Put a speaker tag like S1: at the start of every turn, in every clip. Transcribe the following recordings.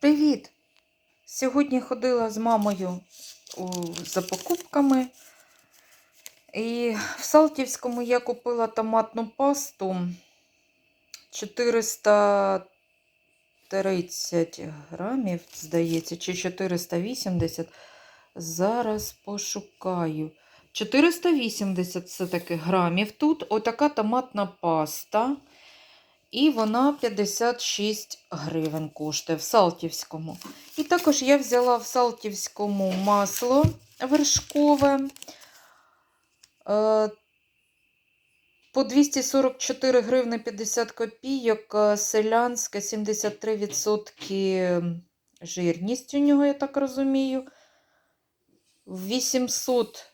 S1: Привіт! Сьогодні ходила з мамою за покупками. І в Салтівському я купила томатну пасту 430 грамів, здається, чи 480. Зараз пошукаю. 480 все-таки грамів тут. Отака томатна паста. І вона 56 гривень коштує в Салтівському. І також я взяла в Салтівському масло вершкове е, по 244 гривни 50 копійок, е, селянське 73% жирність у нього, я так розумію. 800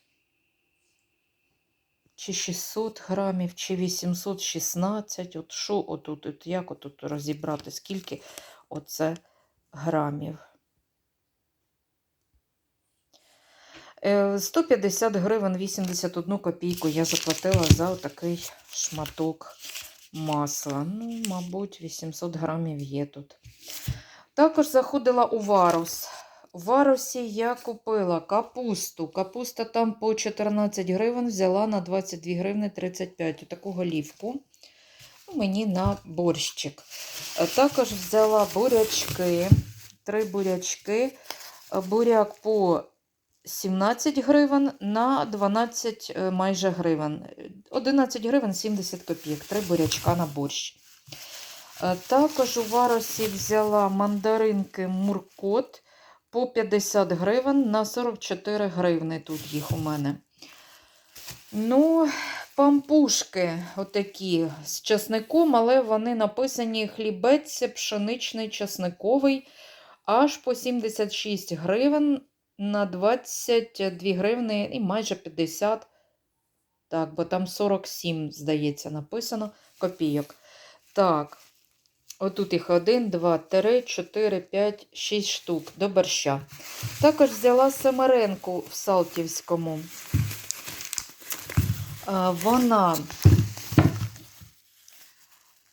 S1: чи 600 грамів, чи 816. От що отут, от як отут розібрати, скільки оце грамів? Е, 150 гривень 81 копійку я заплатила за такий шматок масла. Ну, мабуть, 800 грамів є тут. Також заходила у Варус. У Варусі я купила капусту. Капуста там по 14 гривень взяла на 22 гривни 35. Таку голівку. Мені на борщик. Е, Також взяла бурячки. Три бурячки. Е, Буряк по 17 гривень на 12 е, майже гривень. 11 гривень 70 копійок. Три бурячка на борщ. Також у Варусі взяла мандаринки Муркот по 50 гривень на 44 гривни. Тут їх у мене. Ну, пампушки отакі з часником, але вони написані хлібець пшеничний часниковий аж по 76 гривень на 22 гривни і майже 50. Так, бо там 47, здається, написано копійок. Так, отут їх 1, 2, 3, 4, 5, 6 штук до борща. Також взяла семеренку в Салтівському. Вона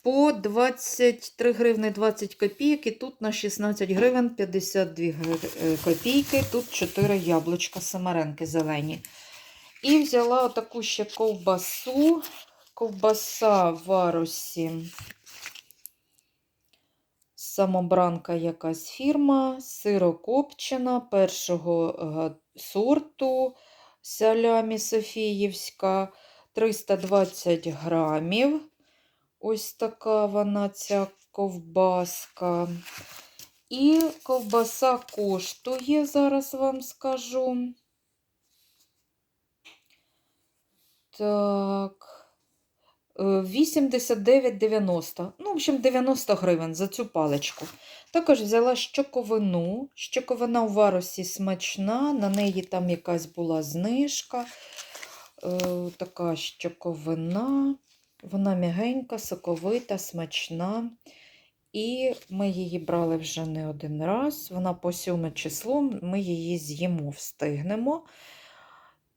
S1: по 23 гривни 20 копійок, і тут на 16 гривень 52 е, копійки, тут 4 яблучка самаренки зелені. І взяла отаку ще ковбасу. Ковбаса в варусі. Самобранка якась фірма, сирокопчена першого е, сорту салямі Софіївська, 320 грамів. Ось така вона ця ковбаска. І ковбаса коштує, зараз вам скажу. Так. Е, 89,90. Ну, в общем, 90 гривень за цю паличку. Також взяла щоковину. Щоковина у варусі смачна, на неї там якась була знижка. Е, така щоковина. Вона м'ягенька, соковита, смачна. І ми її брали вже не один раз. Вона по 7 число, ми її з'їмо, встигнемо.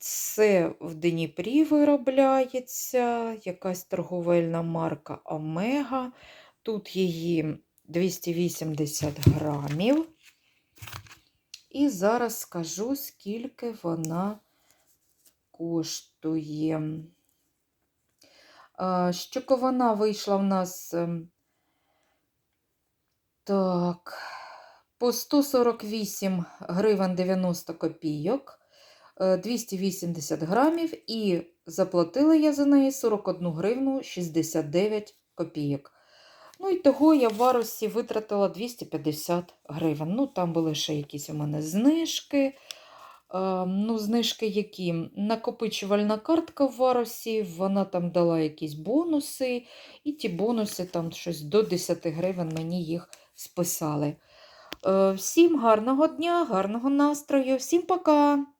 S1: Це в Дніпрі виробляється якась торговельна марка Омега. Тут її 280 грамів. І зараз скажу, скільки вона коштує. Щоковина вийшла в нас ем, так, по 148 гривень 90 копійок, 280 грамів, і заплатила я за неї 41 гривну 69 копійок. Ну і того я в варусі витратила 250 гривень. Ну, там були ще якісь у мене знижки. Е, Ну, знижки які? Накопичувальна картка в варусі, вона там дала якісь бонуси, і ті бонуси там щось до 10 гривень мені їх списали. Е, Всім гарного дня, гарного настрою, всім пока!